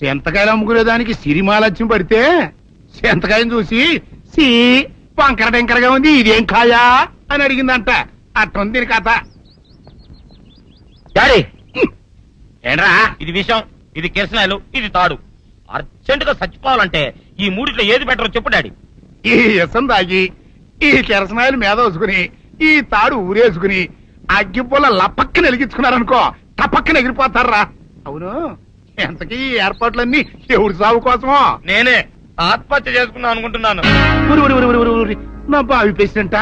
సెంతకాయలు అమ్ముకునేదానికి సిరిమాలత్యం పడితే సెంతకాయని చూసి సి వంకర టెంకరగా ఉంది ఇదేం కాయా అని అడిగిందంట. అట్టుంది దీని కథ. డాడీ! ఏంట్రా? ఇది విషం ఇది కిరసనాయలు ఇది తాడు. అర్జెంట్గా చచ్చిపోవాలంటే ఈ మూడిట్లో ఏది బెటర్ చెప్పు డాడీ. ఈ ఇసం తాగి ఈ కిరసనాయలు మీద వేసుకుని ఈ తాడు ఊరేసుకుని అగ్గిపుల్ల లపక్కన వెలిగించుకున్నారనుకో టపక్కన ఎగిరిపోతారా అవును? ఎంతకీ ఏర్పాట్లన్నీ ఎవరి సాగు కోసమో? నేనే. ఆత్మహత్య చేసుకుందాం అనుకుంటున్నాను. నా బావి పేసినంట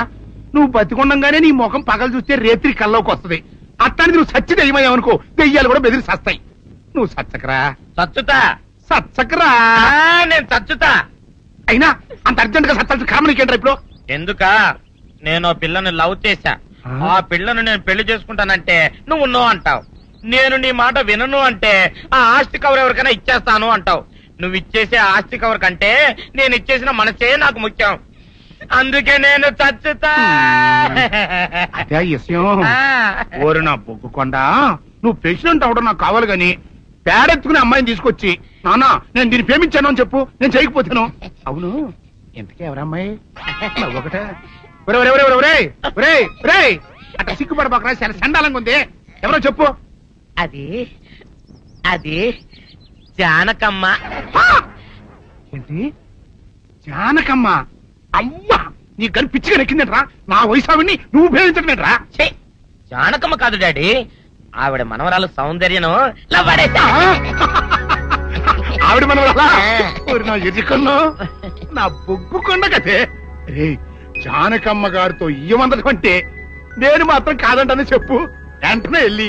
నువ్వు బతికొండంగానే నీ ముఖం పగలు చూస్తే రేత్రి కల్లోకి వస్తది. అట్టానికి నువ్వు సచ్చి దెయ్యమయ్యావనుకో దెయ్యాలు కూడా బెదిరి సస్తాయి. నువ్వు సచ్చకరా? చచ్చుతా సచ్చకరా? ఆ, నేను చచ్చుతా అయినా అంత అర్జెంట్గా సత్తాల్సిన కర్మ నీకేంట్రా ఇప్పుడు? ఎందుక? నేను ఆ పిల్లని లవ్ చేశా. ఆ? ఆ పిల్లను నేను పెళ్ళి చేసుకుంటానంటే నువ్వు నో అంటావు. నేను నీ మాట వినను అంటే ఆ ఆస్తి కవర్ ఎవరికైనా ఇచ్చేస్తాను అంటావు. నువ్వు ఇచ్చేసే ఆస్తి కవర్ కంటే నేను ఇచ్చేసిన మనసే నాకు ముఖ్యం. అందుకే నేను చచ్చుతా. అదే విషయం. ఓరి నా బొగ్గుకొండ నువ్వు ప్రెసిడెంట్ అవడం నాకు కావాలి గాని పేడెత్తుకునే అమ్మాయిని తీసుకొచ్చి నానా నేను దీన్ని ప్రేమించాను అని చెప్పు నేను చేయకపోతాను. అవును. ఎంతకీ ఎవరమ్మాయి ఒకటే. అట్లా సిగ్గుపడబాకరా చాలా సండాలంగా ఉంది. ఎవరో చెప్పు. అది అది జానకమ్మ! ఏంటి? జానకమ్మ? అమ్మా నీ గని పిచ్చిగా నెక్కిందంట్రా? నా ఆవిడ్ని నువ్వు ప్రేమించట్లేట్రా ఛీ! జానకమ్మ కాదు డాడీ. ఆవిడ మనవరాలు సౌందర్యను. ఆవిడ మనం నా ఎదుకల్లో నా బొగ్గు కొండ కదే రే జానకమ్మ గారితో ఇయ్యమందడం అంటే నేను మాత్రం కాదంటని చెప్పు. వెంటనే వెళ్ళి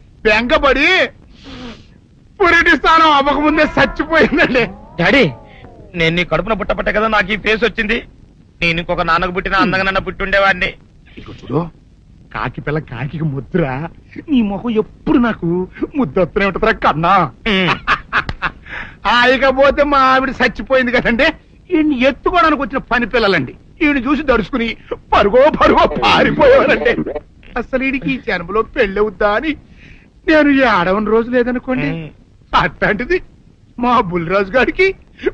బెంగపడి పురిటి స్థానం అవ్వకముందే చచ్చిపోయిందండి. డాడీ నేను నీ కడుపున పుట్టపట్ట కదా నాకు ఈ ఫేస్ వచ్చింది. నేను ఇంకొక నాన్నకు పుట్టిన అందంగా నన్ను పుట్టుండేవాడిని. ఇదిగో చూడు కాకి పిల్ల కాకి ముద్ర. నీ మొహం ఎప్పుడు నాకు ముద్దొత్తనే ఉంటుందిరా కన్నా. ఆ ఇకపోతే మా ఆవిడ చచ్చిపోయింది కదండి. ఈయన్ని ఎత్తుకోవడానికి వచ్చిన పని పిల్లలండి. ఈయన చూసి దడుచుకుని పరుగో పరుగో పారిపోయేవారండి. అసలు ఈడికి ఈ జన్మలో పెళ్ళవుద్దా అని నేను ఈ ఆడవని రోజు లేదనుకోండి. మ్. అట్లాంటిది మా బుల్లిరాజు గారికి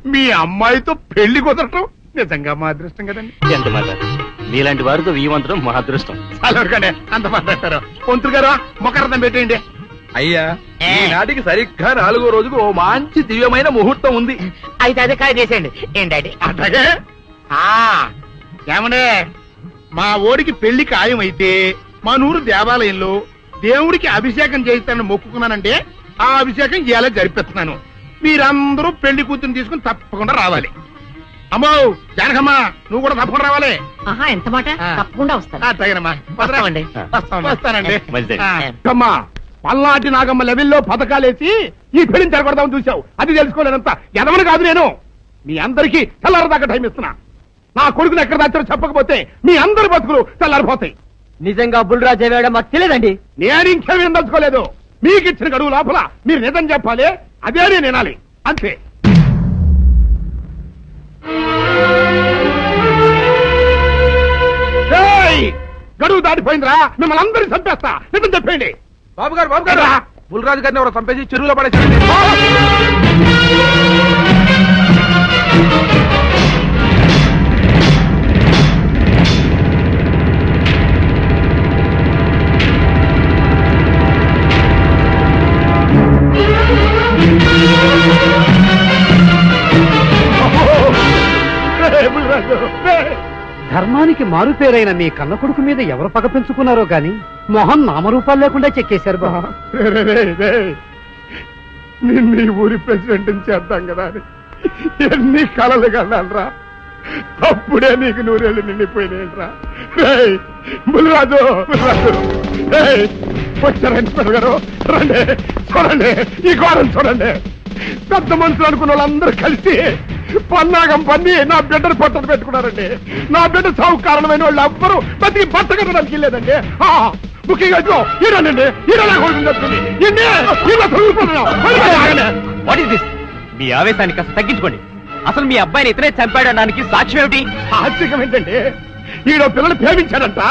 మీ అమ్మాయితో పెళ్ళి కుదరటం నిజంగా మా అదృష్టం కదండి. ఎంత మాట మీలాంటి వారితో వీయమంతరం మా అదృష్టం. అలాగనే అంత మాట్లాడతారు. పొంతులు గారు మొకరదం పెట్టేయండి. అయ్యా ఏ. ఈనాటికి సరిగ్గా నాలుగో రోజుకు ఓ మంచి దివ్యమైన ముహూర్తం ఉంది. అయితే అదే కాయ చేసేయండి. ఏం డాడీ అట్లాగే? ఆ, ఏమండే మా ఓడికి పెళ్ళి ఖాయం అయితే మా నూరు దేవాలయంలో దేవుడికి అభిషేకం చేయిస్తానని మొక్కుకున్నానంటే ఆ అభిషేకం ఇలా జరిపిస్తున్నాను. మీరందరూ పెళ్ళి కూతురు తీసుకుని తప్పకుండా రావాలి. అమ్మో జానకమ్మ నువ్వు కూడా తప్పకుండా రావాలి. ఆహా ఎంత మాట. తప్పకుండా వస్తాను. వస్తామండి. వస్తానండి. అమ్మా పల్నాటి నాగమ్మ లెవెల్లో పథకాలేసి ఈ పెళ్ళిని జరగొడదామని చూసావు అది తెలుసుకోలేనంత ఎదవని కాదు నేను. మీ అందరికీ తెల్లారదాకా టైం ఇస్తున్నా. నా కొడుకుని ఎక్కడ దాచారో చెప్పకపోతే మీ అందరి బతుకులు తెల్లారిపోతాయి. నిజంగా బుల్రాజ్ అయ్యాడో మాకు తెలియదండి. నేను ఇంకేమీ ఉండదుకోలేదు మీకు ఇచ్చిన గడువు లోపల మీరు నిజం చెప్పాలి అదే నేను వినాలి. అంతే. ఏయ్! గడువు దాటిపోయిందిరా మిమ్మల్ని అందరినీ చంపేస్తా. నిజం చెప్పండి బాబు గారు బాబు గారు రా. బుల్రాజు గారిని ఎవరో చంపేసి చెరువులో పడేసారండి ధర్మానికి మారుపేరైన మీ కన్న కొడుకు మీద ఎవరు పగ పెంచుకున్నారో గాని మొహం నామరూపాలు లేకుండా చెక్కేశారు బాబా. నిన్ను ఈ ఊరి ప్రెసిడెంట్ చేద్దాం కదా అని. ఎన్ని కళలు కన్నారా అప్పుడే నీకు నూరేళ్ళు నిండిపోయినాయిరా రేయ్ బుల్రాజు బుల్రాజు. రేయ్ గారు? రండి చూడండి ఈ ఘోరం చూడండి. పెద్ద మనుషులు అనుకున్న వాళ్ళందరూ కలిసి పన్నాగం పన్ని నా బిడ్డను పట్టలు పెట్టుకున్నారండి. నా బిడ్డ సాగు కారణమైన వాళ్ళు ఎవ్వరూ బతికి బట్ట కట్టడానికి లేదండి వాట్ ఇస్ దిస్ మీ ఆవేశాన్ని కాస్త తగ్గించుకోండి. అసలు మీ అబ్బాయిని ఇతనే చంపాడడానికి సాక్ష్యం ఏమిటి? ఆశ్చర్యం ఏంటండి? ఈడో పిల్లని ప్రేమించాడంట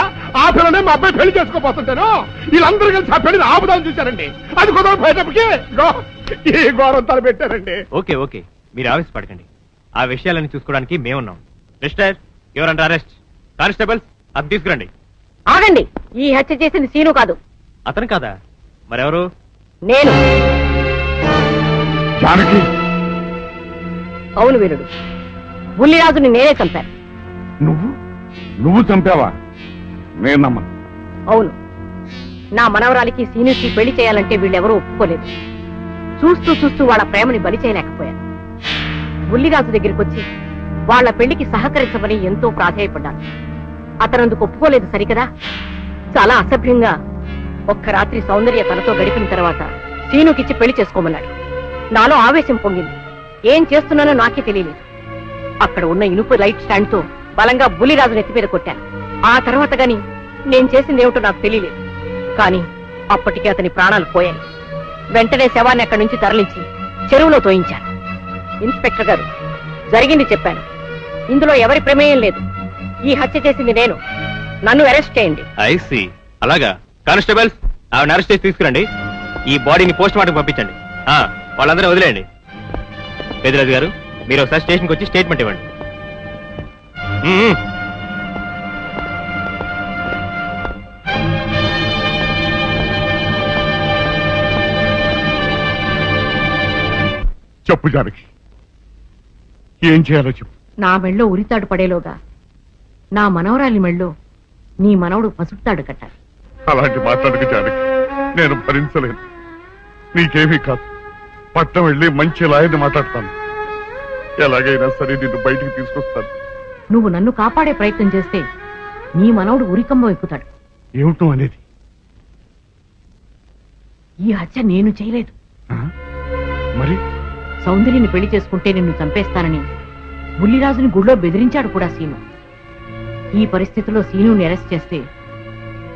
ఆ పిల్లని మా అబ్బాయి పెళ్ళి చేసుకోపోతుంటాను వీళ్ళందరూ కలిసి ఆ పెళ్ళిని ఆపుదాన్ని చూశారండి. అది కుదరదు పోయేటప్పటికి. ఇగో ఈ ఘోరం తలపెట్టారండి? Okay okay. మీరు ఆవేశపడకండి. ఆ విషయాలను చూసుకోవడానికి మేమున్నాం. మిస్టర్ అండర్ అరెస్ట్ కానిస్టేబుల్స్ అది తీసుకురండి. ఆగండి. ఈ హత్య చేసింది సీను కాదు. అతను కాదా? మరెవరు? నేను. జానకి. అవును వీరుడు. బుల్లిరాజుని నేనే చంపాను. నువ్వు? నువ్వు చంపావా? నేను నమ్మను. అవును. నా మనవరాలికి సీనుకి పెళ్ళి చేయాలంటే వీళ్ళెవరూ ఒప్పుకోలేదు. చూస్తూ చూస్తూ వాళ్ళ ప్రేమని బలి చేయలేకపోయాను. బుల్లిగాసు దగ్గరికి వచ్చి వాళ్ళ పెళ్ళికి సహకరించమని ఎంతో ప్రాధేయపడ్డాను. అతనందుకు ఒప్పుకోలేదు సరికదా? చాలా అసభ్యంగా ఒక్క రాత్రి సౌందర్య తనతో గడిపిన తర్వాత సీనుకిచ్చి పెళ్ళి చేసుకోమన్నాడు. నాలో ఆవేశం పొంగింది. ఏం చేస్తున్నానో నాకే తెలియలేదు. అక్కడ ఉన్న ఇనుపు లైట్ స్టాండ్తో బలంగా బుల్లిరాజు నెత్తి మీద కొట్టాను. ఆ తర్వాత గాని నేను చేసిందేమిటో నాకు తెలియలేదు. కానీ అప్పటికే అతని ప్రాణాలు పోయాయి. వెంటనే శవాన్ని అక్కడి నుంచి తరలించి చెరువులో తోయించాను. ఇన్స్పెక్టర్ గారు జరిగింది చెప్పాను. ఇందులో ఎవరి ప్రమేయం లేదు. ఈ హత్య చేసింది నేను. నన్ను అరెస్ట్ చేయండి. ఐసి అలాగా. కానిస్టేబుల్స్ ఆవిడ అరెస్ట్ చేసి తీసుకురండి. ఈ బాడీని పోస్ట్ మార్టం పంపించండి. ఆ, వాళ్ళందరూ వదిలేయండి. పెదిరాజు గారు మీరు ఒకసారి స్టేషన్కి వచ్చి స్టేట్మెంట్ ఇవ్వండి. మ్మ్, మ్మ్. చెప్పు జానకి. ఏం చేయాలో చెప్పు. నా మెళ్ళో ఉరితాడు పడేలోగా. నా మనవరాలి మెళ్ళో నీ మనవడు పసుపుతాడు కట్టాలి. అలాంటి మాట్లాడక జానకి. నేను భరించలేను. నీకేమీ కాదు. పట్నం వెళ్ళి మంచి లాయర్ని మాట్లాడతాను. ఎలాగైనా సరే నిన్ను బయటికి తీసుకొస్తాను. నువ్వు నన్ను కాపాడే ప్రయత్నం చేస్తే నీ మనవడు ఉరికంబం ఎక్కుతాడు ఏమిటో అనేది? ఈ హత్య నేను చేయలేదు? మరి? సౌందర్యని పెళ్ళి చేసుకుంటే నిన్ను చంపేస్తానని బుల్లిరాజుని గుడిలో బెదిరించాడు కూడా సీను. ఈ పరిస్థితిలో సీనుని అరెస్ట్ చేస్తే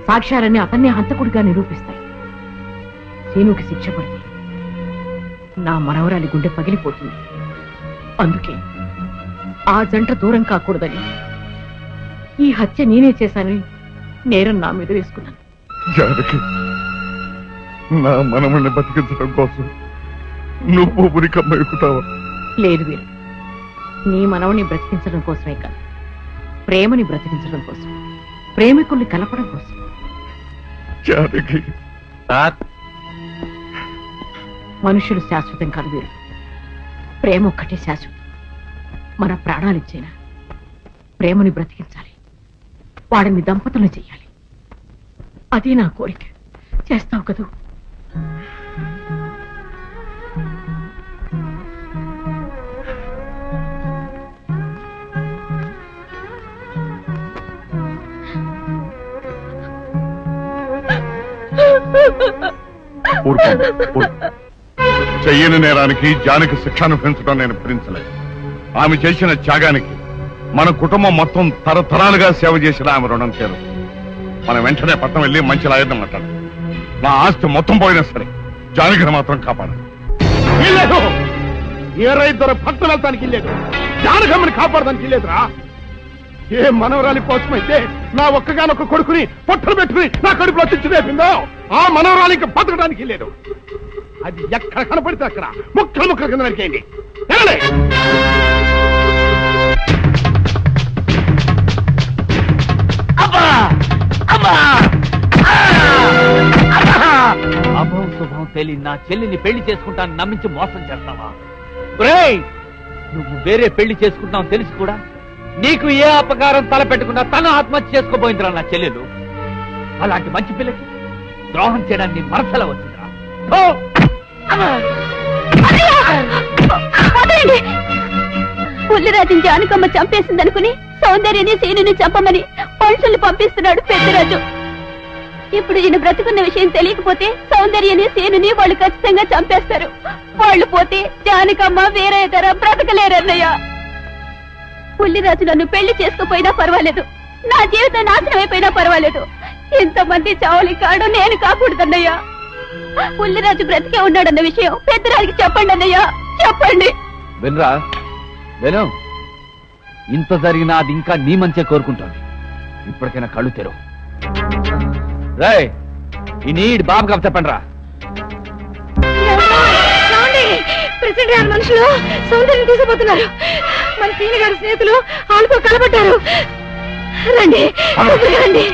సాక్ష్యాలన్నీ అతన్ని హంతకుడిగా నిరూపిస్తాయి. సీనుకి శిక్ష పడింది నా మనవరాలి గుండె పగిలిపోతుంది. అందుకే ఆ జంట దూరం కాకూడదని ఈ హత్య నేనే చేశానని నేరం నా మీద వేసుకున్నాను. నా మనమని బతికించడం కోసం నువ్వు ఉరికమ్మ ఎక్కుతావా? లేదు వీరు. నీ మనవని బ్రతికించడం కోసమే కాదు. ప్రేమని బ్రతికించడం కోసం. ప్రేమికుల్ని కలపడం కోసం. జానకి. సార్. మనుషులు శాశ్వతం కాదు వీరు. ప్రేమ ఒక్కటే శాశ్వతం. మన ప్రాణాలిచ్చేనా? ప్రేమని బ్రతికించాలి. వాడిని దంపతులు చెయ్యాలి. అదే నా కోరిక. చేస్తావు కదూ? చెయ్యని నేరానికి జానకి శిక్షను పెంచడం నేను భరించలేదు. ఆమె చేసిన త్యాగానికి మన కుటుంబం మొత్తం తరతరాలుగా సేవ చేసిన ఆమె రుణం చేరు మనం వెంటనే పట్టణం వెళ్ళి మంచి లాయర్ని మాట్లాడు నా ఆస్తి మొత్తం పోయినా సరే జానకిని మాత్రం కాపాడు ఏ రైతు పట్టు వెళ్తానికి లేదు జానకమ్మని కాపాడదానికి లేదురా ఏ మనవరాలి కోసమైతే నా ఒక్కగానొక్క కొడుకుని పొట్టలు పెట్టుకుని నా కడుపులో తెచ్చి రేపిందో ఆ మనవరాలి ఇంకా బతకడానికి లేదు. అది ఎక్కడ కనపడితే అక్కడ ముక్కలు ముక్కలు కింద నరికేయండి. అభం శుభం తెలియని నా చెల్లిని పెళ్ళి చేసుకుంటాను నమ్మించి మోసం చేస్తావా? నువ్వు వేరే పెళ్ళి చేసుకుంటావు తెలిసి కూడా? నీకు ఏ అపకారం తలపెట్టకుండా తను ఆత్మహత్య చేసుకోబోయిందిరా నా చెల్లెలు. అలాంటి మంచి పిల్లకి ద్రోహం చేయడానికి మనసల వచ్చిందిరా థూ! పుల్లిరాజుని జానకమ్మ చంపేసిందనుకుని సౌందర్యని సీనుని చంపమని మనుషుల్ని పంపిస్తున్నాడు పెద్దరాజు. ఇప్పుడు ఈయన బ్రతుకున్న విషయం తెలియకపోతే సౌందర్యని సీనుని వాళ్ళు ఖచ్చితంగా చంపేస్తారు. వాళ్ళు పోతే జానకమ్మ వేరే ఇతర బ్రతకలేరన్నయ్య. పుల్లిరాజు నన్ను పెళ్ళి చేసుకోపోయినా పర్వాలేదు. నా జీవితం నాశనమైపోయినా పర్వాలేదు. ఇంతమంది చావలి కాడు నేను కాకూడదన్నయ్యా. పుల్లిరాజు బ్రతికే ఉన్నాడన్న విషయం పెద్దరాజుకి చెప్పండి అన్నయ్యా. చెప్పండి. వినరా విను. ఇంత జరిగినా అది ఇంకా నీ మంచే కోరుకుంటోంది. ఇప్పటికైనా కళ్ళు తెరవు. రే ఈ నీడ్ బాబు కప్ చెప్పండి రా ప్రెసిడెంట్ గారి మనుషులు సౌందర్యం తీసుకుపోతున్నారు మన సీని గారి స్నేహితులు వాళ్ళతో కలబడ్డారు రండి రండి.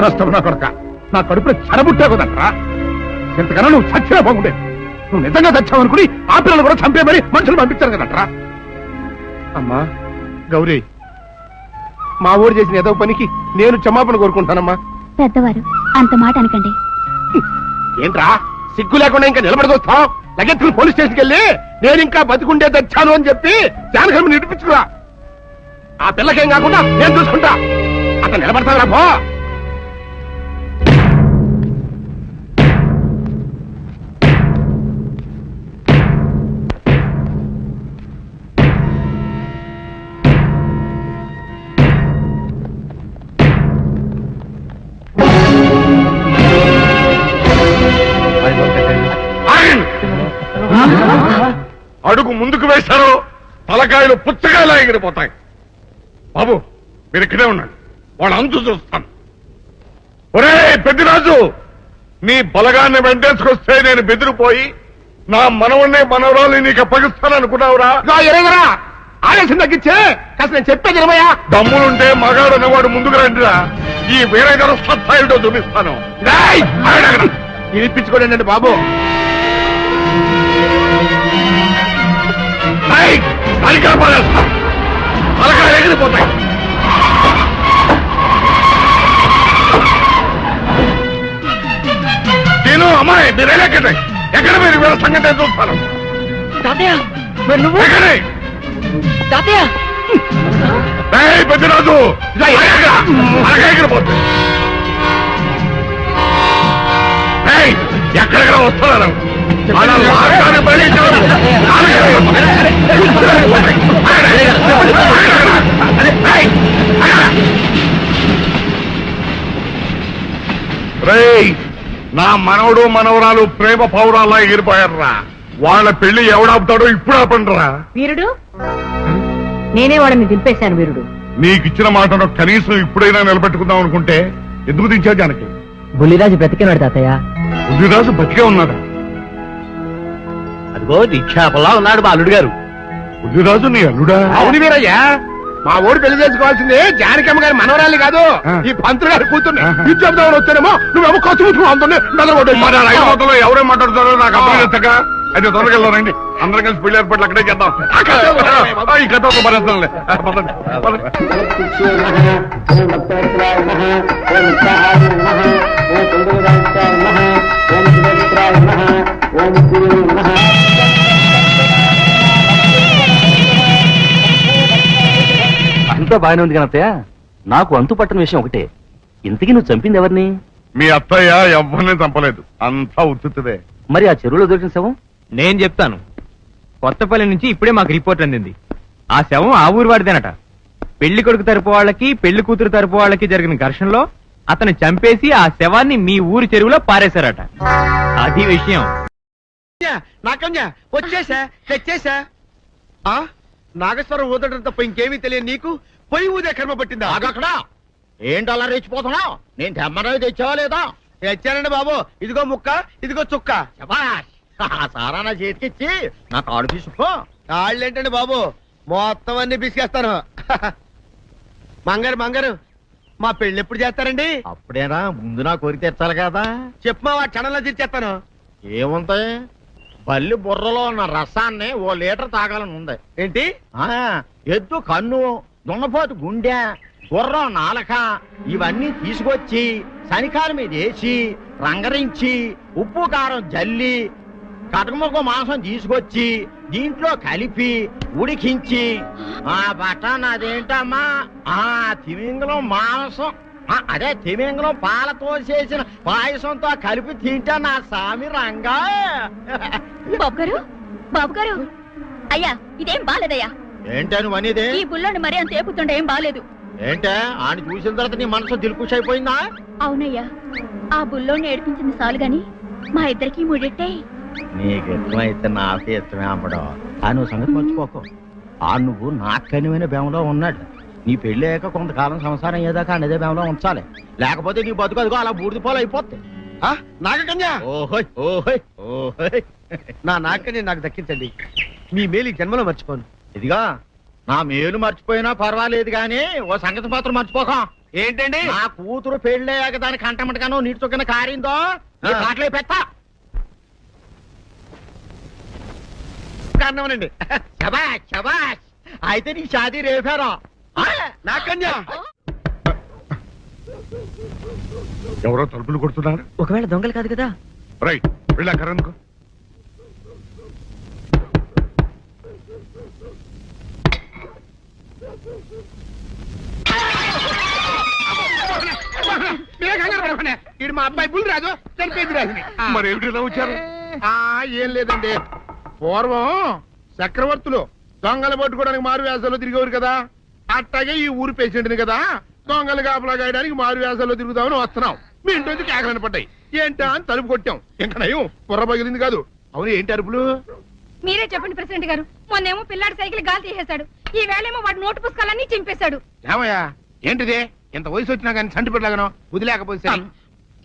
ముద్రస్తావు నా కొడక. నా కడుపులో చెడబుట్టా కదట్రా. ఇంతకన్నా నువ్వు చచ్చినా బాగుండేది. నువ్వు నిజంగా చచ్చావు అనుకుని ఆ పిల్లలు కూడా చంపే మరి మనుషులు పంపించారు కదట్రా. అమ్మా గౌరీ మా ఊరు చేసిన ఏదో పనికి నేను క్షమాపణ కోరుకుంటానమ్మా. పెద్దవారు అంత మాట అనకండి. ఏంట్రా సిగ్గు లేకుండా ఇంకా నిలబడదొస్తావు లగెత్తులు పోలీస్ స్టేషన్కి వెళ్ళి నేను ఇంకా బతికుండే తెచ్చాను అని చెప్పి జానకర్మ నిడిపించుకురా. ఆ పిల్లకేం కాకుండా నేను చూసుకుంటా. అతను నిలబడతావురా పో. తలకాయలు పుచ్చకాయలా ఎగిరిపోతాయి బాబు మీరు ఇక్కడే ఉండండి. వాళ్ళ అంతు చూస్తాను. ఒరే పెద్దిరాజు నీ బలగాన్ని వెంటేసుకొస్తే నేను బెదిరిపోయి నా మనవన్నే మనవరాలు నీకు అప్పగిస్తాను అనుకున్నావురా ఆలస్యం తగ్గించే. కాస్త నేను చెప్పేది ఇరవయా దమ్ములుంటే మగాడు అనేవాడు ముందుకు రండిరా. ఈ వేరే సత్తాయిటో చూపిస్తాను. ఇరిపించుకోండి బాబు. సరిగ్గా పడేస్తా. ఎగిరిపోతాయి నేను అమ్మాయి మీరు ఎక్కడే. ఎక్కడ మీరు వీళ్ళ సంగతి చూస్తాను. తాతయ్య మరి నువ్వు? ఎక్కడే? తాతయ్య! పెద్దరాజు! ఎక్కడెక్కడ వస్తున్నారు నా మనవడు మనవరాలు ప్రేమ పౌరాల్లా ఎగిరిపోయారా వాళ్ళ పెళ్ళి ఎవడాపుతాడో ఇప్పుడు ఆపండిరా. వీరుడు? నేనే వాడిని దింపేశాను వీరుడు. నీకు ఇచ్చిన మాటను కనీసం ఇప్పుడైనా నిలబెట్టుకుందాం అనుకుంటే ఎందుకు దించా జానకి? బుల్లిరాజు బ్రతికినాడు తాతయ్య. బుద్ధిరాజు బతికే ఉన్నాడా? అదిగో నిక్షేపంలా ఉన్నాడు మా అల్లుడు గారు. బుద్ధిరాజు నీ అల్లుడా? అవును వీరయ్యా. మా ఊరు పెళ్ళి చేసుకోవాల్సింది జానకమ్మ గారి మనవరాలి కాదు. ఈ పంతులు గారి కూతుర్ని. ఇది చెప్దామని వచ్చానేమో నువ్వేమో ఖర్చు మొత్తంలో ఎవరేం మాట్లాడుతారో నాకు అర్థం ఎత్తక అయితే త్వరగా వెళ్దారండి అందరం కలిసి పెళ్ళి ఏర్పాట్లు అక్కడే చేద్దాం. ఈ కథ ఒక భరిస్తానులే. పదండి, అంతా బాగానే ఉంది కనత్తయ్య. నాకు అంతు పట్టని విషయం ఒకటే. ఇంతకీ నువ్వు చంపింది ఎవరిని? మీ అత్తయ్య ఎవరిని చంపలేదు. అంతా ఉత్తుతుదే మరి ఆ చెరువులో దొరికిన శవం? నేను చెప్తాను. కొత్తపల్లి నుంచి ఇప్పుడే మాకు రిపోర్ట్ అందింది. ఆ శవం ఆ ఊరు వాడిదేనట. పెళ్ళి కొడుకు తరపు వాళ్ళకి పెళ్ళి కూతురు తరపు వాళ్ళకి జరిగిన ఘర్షణలో అతను చంపేసి ఆ శవాన్ని మీ ఊరు చెరువులో పారేశారట. అది విషయం. నాకన్యా వచ్చేసా తెచ్చేసా? ఆ? నాగేశ్వరం ఊదటం తప్ప ఇంకేమీ తెలియదు నీకు? పొయ్యి ఊదే కర్మ పట్టిందా? అక్కడ. ఏంటి అలా రెచ్చిపోతున్నావు? నేను తెమ్మనవి తెచ్చావా లేదా? తెచ్చానండి బాబు. ఇదిగో ముక్క ఇదిగో చుక్క. శభాష్. ఆ సారా నా చేతికిచ్చి నా కాడు తీసుకో కాళ్ళేంటండి బాబు? మొత్తం అన్ని బిసికేస్తాను మంగారు మంగారు మా పెళ్ళి ఎప్పుడు చేస్తారండి? అప్పుడేనా ముందు నా కోరిక తెచ్చాలి కదా. చెప్పు మా క్షణంలో తీర్చేస్తాను. ఏముంటాయి బల్లి బుర్రలో ఉన్న రసాన్ని ఓ లీటర్ తాగాలని ఉంది. ఏంటి? ఆ ఎద్దు కన్ను దున్నపోతు గుండె గుర్రం నాలక ఇవన్నీ తీసుకొచ్చి శనికాల మీద వేసి రంగరించి ఉప్పు కారం జల్లి కటకముక్క మాంసం తీసుకొచ్చి దీంట్లో కలిపి ఉడికించి ఆ బటన్ అదేంటమ్మా? ఆ తిమింగలం మాంసం. అదే తిమింగలం పాలతో చేసిన పాయసంతో కలిపి తింటా నా స్వామి రంగా. బాబు బాబుగారు. అయ్యా ఇదేం బాలేదయ్యా? ఏంటని వనిదే ఈ బుల్లోని మరీ అంత ఏపుతుండే ఏం బాలేదు. ఏంటే? ఆయన చూసిన తర్వాత నీ మనసు దిల్కుష్ అయిపోయిందా? అవునయ్యా ఆ బుల్లోని ఏడిపించింది చాలు గాని మా ఇద్దరికి ముడిట్టే. నీకు ఇష్టమైతే నాకే ఇష్టమే అమ్మడం. ఆ నువ్వు సంగతి మర్చిపోకు. ఆ నువ్వు నాకు కనివైన బేమలో ఉన్నాడు. నీ పెళ్ళి అయ్యాక కొంతకాలం సంసారం అయ్యేదాకా అన్నదే బేమలో ఉంచాలి. లేకపోతే నీ బతుకు అదిగో అలా బూడిద పోలు అయిపోతాయి ఆ, నాగకన్యా! ఓహోయ్ ఓహోయ్ ఓహోయ్. నా నాగకన్య నాకు దక్కించండి. మీ మేలు ఈ జన్మలో మర్చిపోను. ఇదిగా నా మేలు మర్చిపోయినా పర్వాలేదు గాని ఓ సంగతి మాత్రం మర్చిపోక. ఏంటండి? నా కూతురు పెళ్ళయ్యాక దాని కంటమటగానో నీటి చొక్కన కారిందో. కాట్లే పెట్ట. కారణమనండి? శబాష్ శబాష్ అయితే నీ షాదీ రేపారా? నాకన్యా ఎవరో తలుపులు కొడుతున్నారు? ఒకవేళ దొంగలు కాదు కదా? రైట్ వెళ్ళా మా అబ్బాయి బుల్ రాజు చనిపోయింది రాజుని మరి వచ్చారు? ఆ ఏం లేదండి. పూర్వం చక్రవర్తులు దొంగలు పట్టుకోవడానికి మారు వేసాల్లో తిరిగేవారు కదా. అట్టాగే ఈ ఊరు పేషెంట్ని కదా దొంగలు కాపలా గాయడానికి మారు వేసాల్లో తిరుగుదామని వస్తున్నాం. మీ ఇంటి నుంచి కేకలని పడ్డాయి. ఏంటా అని తలుపు కొట్టాం. ఇంకా నయం బుర్ర పగిలింది కాదు. అవును ఏంటి అరుపులు? మీరే చెప్పండి ప్రెసిడెంట్ గారు. మొన్నేమో పిల్లాడి సైకిల్ గాలి తీసేశాడు. ఈ వేళేమో వాడి నోటు పుస్తకాలన్నీ చింపేశాడు. ఏమయ్యా? ఏంటిది? ఇంత వయసు వచ్చినా కానీ చంటి పెట్టలాగను వదిలేకపోతే.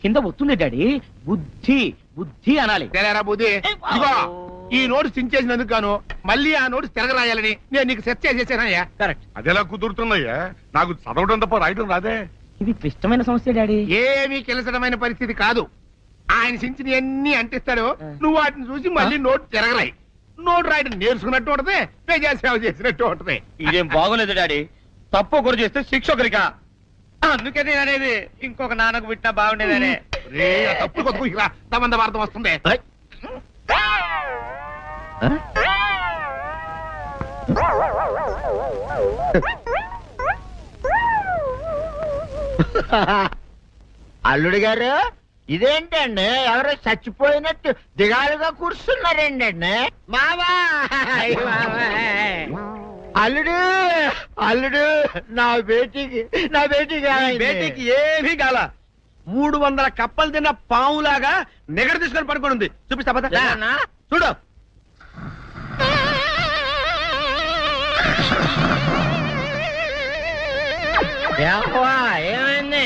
కింద వస్తుంది డాడీ బుద్ధి బుద్ధి అనాలి. తెలేరా బుద్ధి. ఇదిగో ఈ నోటు చించేసినందుకు గాను మళ్ళీ ఆ నోటు తిరగరాయాలని నేను నీకు సెట్ చేసేసానయ్యా. కరెక్ట్. అది ఎలా కుదురుతుందయ్యా? నాకు చదవడం తప్ప రాయడం రాదే. ఇది క్లిష్టమైన సమస్య డాడీ. ఏమీ కిలసడమైన పరిస్థితి కాదు. ఆయన చించిన ఎన్ని అంటిస్తాడో నువ్వు వాటిని చూసి మళ్ళీ నోటు తిరగరాయి. నోటు రాయడం నేర్చుకున్నట్టు ఉంటది ప్రజా సేవ చేసినట్టు ఉంటది. ఇదేం బాగోలేదు డాడీ. తప్పు ఒకరు చేస్తే శిక్ష ఒకరికా? అందుకే నేను అనేది ఇంకొక నాన్నకు పుట్టినా బాగుండేదనే. రే ఆ తప్పుడు కొత్త రా. తమంద వార్త వస్తుంది. అల్లుడు గారు? ఇదేంటండి? ఎవరో చచ్చిపోయినట్టు దిగాలుగా కూర్చున్నారేంటండి మావా! అయ్య బాబాయ్. అల్లుడు! అల్లుడు! నా బేటీకి నా బేటీకి బేటీకి ఏమీ గాల మూడు వందల కప్పలు తిన్న పావులాగా నిగడ తీసుకొని పడుకొని ఉంది. చూపిస్తా పద. లేదన్నా? చూడు. ఏమైంది?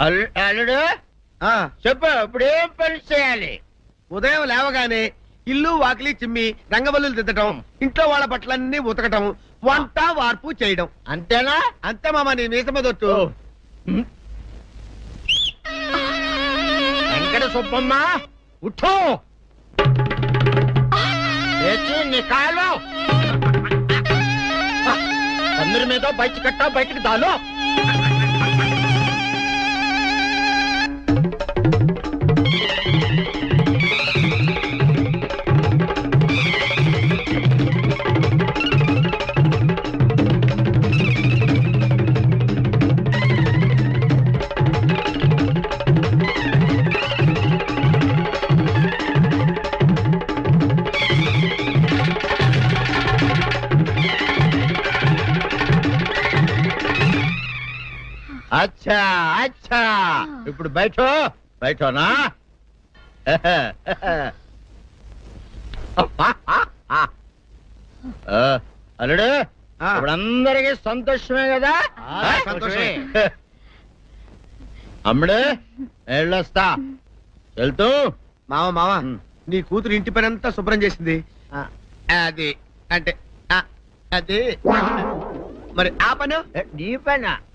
అల్లుడు? ఆ, చెప్పు ఇప్పుడు ఏం పని చేయాలి? ఉదయం లేవగానే ఇల్లు వాకిలి చిమ్మి రంగవల్లులు దిద్దటం ఇంట్లో వాళ్ళ బట్టలన్నీ ఉతకటం వంట వార్పు చేయడం. అంతేనా? అంతే మామ నీ మీసమదొట్టు వెంకట సుబ్బమ్మ ఉఠో. నీ కాలు. మీద బయట కట్ట బయటికి దాలో ఇప్పుడు బయట బయటనా? అల్లుడు అందరికి సంతోషమే కదా? సంతోషమే. అమ్ముడు వెళ్ళొస్తా వెళ్తూ. మామ ఉమ్. నీ కూతురు ఇంటి పని అంతా శుభ్రం చేసింది. అది అంటే అది. మరి ఆ పని? నీ పైన?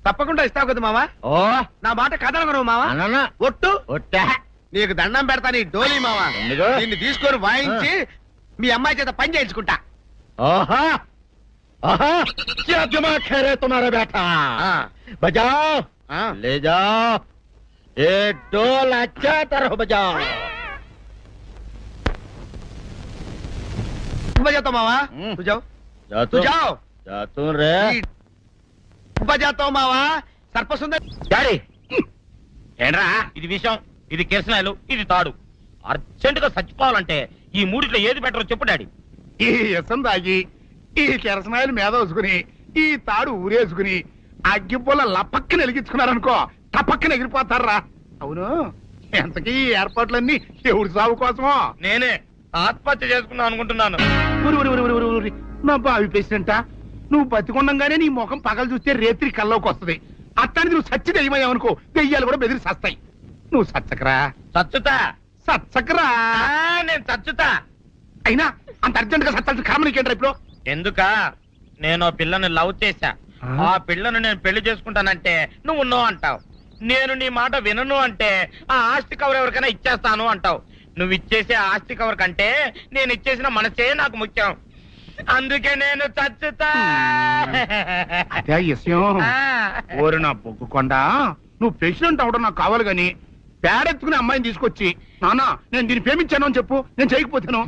తప్పకుండా ఇస్తావు కదా మావా ఓ నా మాట కాదనగను మావా అననా ఒట్టు ఒట్టా నీకు దండం పెడతా నీ డోలీ మావా ఎందుకు? దీన్ని తీసుకొని వాయించి మీ అమ్మాయి చేత పని చేయించుకుంటా ఓహో ఓహో क्या दिमाग है रे तुम्हारा बेटा ఆ, बजाओ ఆ. ले जाओ ये डोल अच्छा तरह बजाओ बजाता मावा हम्म। तू जाओ जा तू जाओ जा तू रे बजाता చేస్తావు మావా? సర్పసుందరి డాడీ! ఏంట్రా? ఇది విషయం ఇది కిరసనాయలు ఇది తాడు. అర్జెంట్గా చచ్చిపోవాలంటే ఈ మూడిట్లో ఏది బెటర్ చెప్పు డాడీ. ఈ వ్యసం తాగి ఈ కిరసనాయలు మీద వేసుకుని ఈ తాడు ఊరేసుకుని అగ్గిపూల లపక్కన ఎలిగించుకున్నారనుకో టపక్కన ఎగిరిపోతారా? అవును. ఎంతకీ ఈ ఏర్పాట్లన్నీ ఎవరి సాగు కోసమో? నేనే ఆత్మహత్య చేసుకున్నాను అనుకుంటున్నాను. నా బావి పేసినంట నువ్వు బతికొండంగానే నీ ముఖం పగలు చూస్తే రేత్రి కల్లోకి వస్తది. అట్టానికి నువ్వు సచ్చి దెయ్యమయ్యావనుకో దెయ్యాలు కూడా బెదిరి సస్తాయి. నువ్వు సచ్చకరా? చచ్చుతా సచ్చకరా? నేను చచ్చుతా అయినా అంత అర్జెంట్గా సత్తాల్సిన కారణం నీకేంట్రా ఇప్పుడు? ఎందుక? నేను ఆ పిల్లని లవ్ చేశా. ఆ? ఆ పిల్లను నేను పెళ్ళి చేసుకుంటానంటే నువ్వు నో అంటావు. నేను నీ మాట వినను అంటే ఆ ఆస్తి కవర్ ఎవరికైనా ఇచ్చేస్తాను అంటావు. నువ్వు ఇచ్చేసే ఆస్తి కవర్ కంటే నేను ఇచ్చేసిన మనసే నాకు ముఖ్యం. అందుకే నేను చచ్చుతా. అదే విషయం. ఓరి నా బొగ్గుకొండ నువ్వు ప్రెసిడెంట్ అవడం నాకు కావాలి గాని పేడెత్తుకునే అమ్మాయిని తీసుకొచ్చి నాన్న నేను దీన్ని ప్రేమించాను అని చెప్పు నేను చేయకపోతాను.